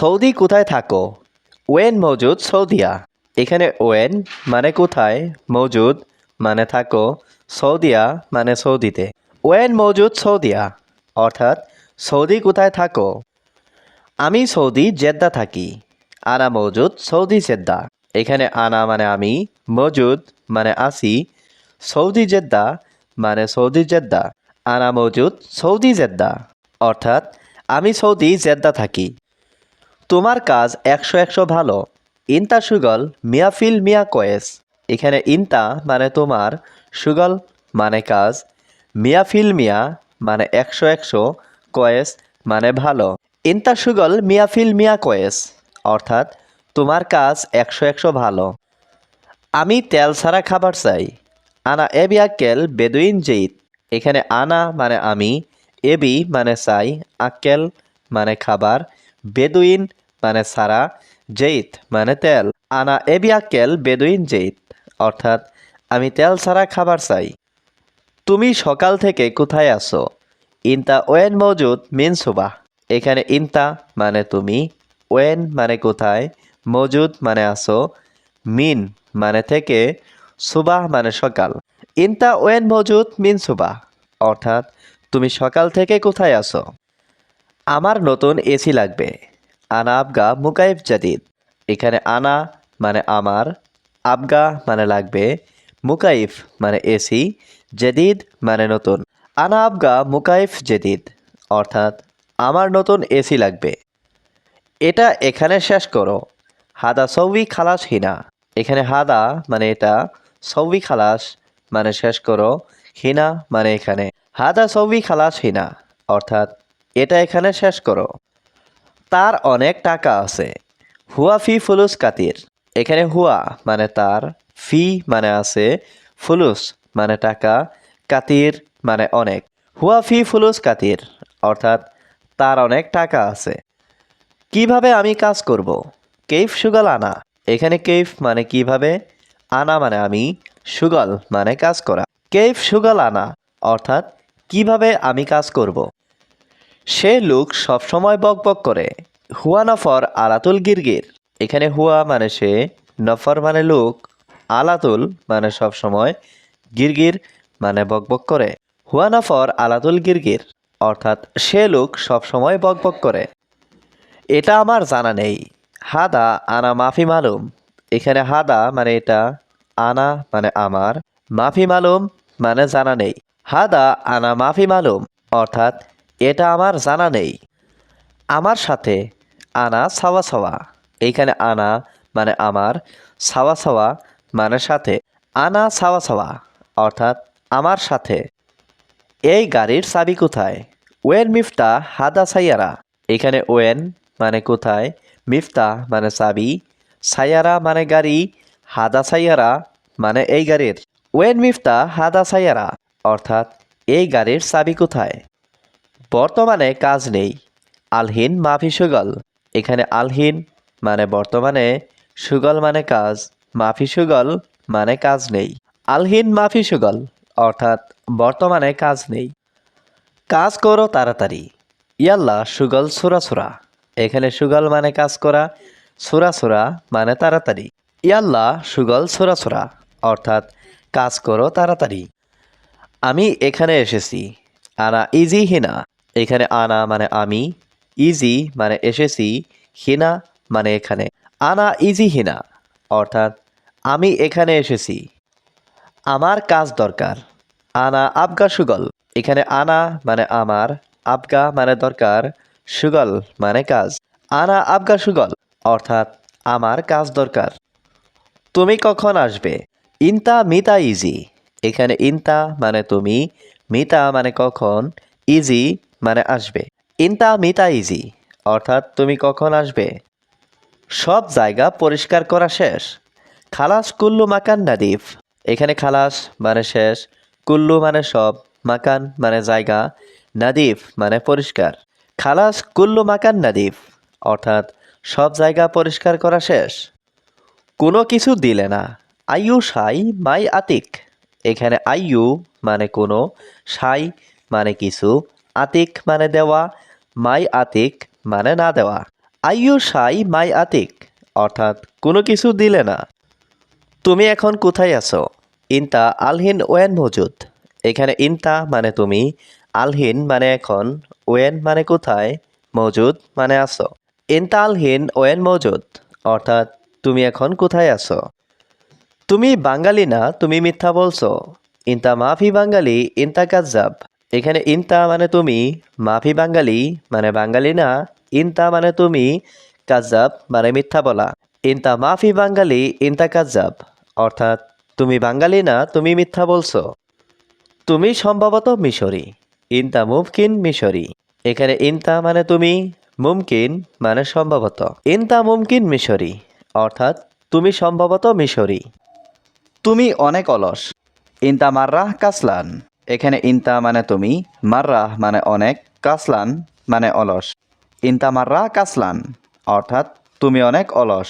Saudi কোথায় থাকো? When মজুদ সৌদিয়া। এখানে ওয়েন মানে কোথায়? মজুদ মানে থাকো। সৌদিয়া মানে সৌদিতে। ওয়েন মজুদ সৌদিয়া। অর্থাৎ সৌদি কোথায় থাকো? আমি সৌদি জেদ্দা থাকি। আনা মজুদ সৌদি জেদ্দা। এখানে আনা মানে আমি, মজুদ মানে আসি। সৌদি জেদ্দা মানে সৌদি জেদ্দা। আনা মজুদ সৌদি জেদ্দা। অর্থাৎ আমি সৌদি জেদ্দা থাকি। তোমার কাজ একশো একশো ভালো। ইনতা সুগল মিয়াফিল মিয়া কয়েস। এখানে ইনতা মানে তোমার, সুগল মানে কাজ। মিয়াফিল মিয়া মানে একশো একশো, কয়েস মানে ভালো। ইনতা সুগল মিয়াফিল মিয়া কয়েস, অর্থাৎ তোমার কাজ একশো একশো ভালো। আমি তেল ছাড়া খাবার চাই। আনা এবি আক্কেল বেদুইন জেইত। এখানে আনা মানে আমি, এবি মানে চাই, আক্কেল মানে খাবার, বেদুইন মানে সারা জেইত মানে তেল। আনা এবি আক্কেল বেদুইন জেইত, অর্থাৎ আমি তেল ছাড়া খাবার চাই। তুমি সকাল থেকে কোথায় আছো? ইনতা ওয়েন মজুদ মিন সুবাহ এখানে ইনতা মানে তুমি, ওয়েন মানে কোথায় মজুদ মানে আসো মিন মানে থেকে সুবাহ মানে সকাল। ইনতা ওয়েন মজুদ মিন সুবাহ অর্থাৎ তুমি সকাল থেকে কোথায় আছো? আমার নতুন এসি লাগবে। আনা আবগা মুকাইফ জাদিদ। এখানে আনা মানে আমার, আবগা মানে লাগবে, মুকাইফ মানে এসি, জেদিদ মানে নতুন। আনা আবগা মুকাইফ জেদিদ, অর্থাৎ আমার নতুন এসি লাগবে। এটা এখানে শেষ করো। হাদা সৌবি খালাস হিনা। এখানে হাদা মানে এটা, সৌবি খালাস মানে শেষ করো, হিনা মানে এখানে। হাদা সৌবি খালাস হিনা, অর্থাৎ এটা এখানে শেষ করো। তার অনেক টাকা আছে। হুয়া ফি ফুলুস কাতির। এখানে হুয়া মানে তার, ফি মানে আছে, ফুলুস মানে টাকা, কাতির মানে অনেক। হুয়া ফি ফুলুস কাতির, অর্থাৎ তার অনেক টাকা আছে। কীভাবে আমি কাজ করব? কেইফ সুগল আনা। এখানে কেইফ মানে কীভাবে? আনা মানে আমি সুগল মানে কাজ করা। কেইফ সুগল আনা, অর্থাৎ কীভাবে আমি কাজ করব? সে লোক সবসময় বকবক করে। হুয়া নফর আলাতুল গিরগির। এখানে হুয়া মানে সে, নফর মানে লোক, আলাতুল মানে সবসময় গিরগির মানে বকবক করে। হুয়া নফর আলাতুল গিরগির, অর্থাৎ সে লোক সবসময় বকবক করে। এটা আমার জানা নেই। হাদা আনা মাফি মালুম। এখানে হাদা মানে এটা, আনা মানে আমার। মাফি মালুম মানে জানা নেই। হাদা আনা মাফি মালুম, অর্থাৎ এটা আমার জানা নেই। আমার সাথে আনা সাওয়া সাওয়া। এইখানে আনা মানে আমার, সাওয়া সাওয়া মানে সাথে আনা সাওয়া সাওয়া। অর্থাৎ আমার সাথে। এই গাড়ির চাবি কোথায়? ওয়েন মিফতা হাদা সাইয়ারা। এখানে ওয়েন মানে কোথায়? মিফতা মানে চাবি। সাইয়ারা মানে গাড়ি। হাদা সাইয়ারা মানে এই গাড়ির। ওয়েন মিফতা হাদা সাইয়ারা। অর্থাৎ এই গাড়ির চাবি কোথায়? বর্তমানে কাজ নেই। আলহিন মাফি সুগল। এখানে আলহিন মানে বর্তমানে, সুগল মানে কাজ, মাফি সুগল মানে কাজ নেই। আলহিন মাফি সুগল, অর্থাৎ বর্তমানে কাজ নেই। কাজ করো তাড়াতাড়ি। ইয়াল্লা, সুগল সুরা সুরা। এখানে সুগল মানে কাজ করা, সুরা সুরা মানে তাড়াতাড়ি। ইয়াল্লা, সুগল সুরা সুরা, অর্থাৎ কাজ করো তাড়াতাড়ি। আমি এখানে এসেছি। আনা ইজি হিনা। এখানে আনা মানে আমি, ইজি মানে এসেছি, হিনা মানে এখানে। আনা ইজি হিনা, অর্থাৎ আমি এখানে এসেছি। আমার কাজ দরকার, আনা আবগা সুগল। এখানে আনা মানে আমার, আবগা মানে দরকার, সুগল মানে কাজ। আনা আবগা সুগল, অর্থাৎ আমার কাজ দরকার। তুমি কখন আসবে? ইনতা মিতা ইজি। এখানে ইনতা মানে তুমি, মিতা মানে কখন? ইজি মানে আসবে। ইনতা মিতা ইজি অর্থাৎ তুমি কখন আসবে? সব জায়গা পরিষ্কার করা শেষ। খালাস কুল্লু মাকান নাদিফ। এখানে খালাস মানে শেষ, কুল্লু মানে সব, মাকান মানে জায়গা, নাদিফ মানে পরিষ্কার। খালাস কুল্লু মাকান নাদিফ, অর্থাৎ সব জায়গা পরিষ্কার করা শেষ। কোনো কিছু দিলে না। আইয়ু সাই মাই আতিক। এখানে আইয়ু মানে কোনো, সাই মানে কিছু আতিক মানে দেওয়া, মাই আতিক মানে না দেওয়া। আইয়ু সাই মাই আতিক, অর্থাৎ কোনো কিছু দিলে না। তুমি এখন কোথায় আছো? ইনতা আলহিন ওয়েন মজুদ। এখানে ইনতা মানে তুমি, আলহিন মানে এখন, ওয়েন মানে কোথায়, মজুদ মানে আছো। ইনতা আলহিন ওয়েন মজুদ, অর্থাৎ তুমি এখন কোথায় আছো? তুমি বাঙালি না, তুমি মিথ্যা বলছো। ইনতা মাফি বাঙালি, ইনতা কাজাব এখানে ইনতা মানে তুমি মাফি বাঙালি মানে বাঙালি না, ইনতা মানে তুমি কাজাব মানে মিথ্যা বলা। ইনতা মাফি বাঙালি, ইনতা কাজাব অর্থাৎ তুমি বাঙালি না, তুমি মিথ্যা বলছো। তুমি সম্ভবত মিশরি। ইনতা মুমকিন মিশরি। এখানে ইনতা মানে তুমি মুমকিন মানে সম্ভবত। ইনতা মুমকিন মিশরি। অর্থাৎ তুমি সম্ভবত মিশরি। তুমি অনেক অলস। ইনতা মাররাহ কাসলান। এখানে ইনতা মানে তুমি, মাররা মানে অনেক, কাসলান মানে অলস। ইনতা মাররা, কাসলান, অর্থাৎ তুমি অনেক অলস।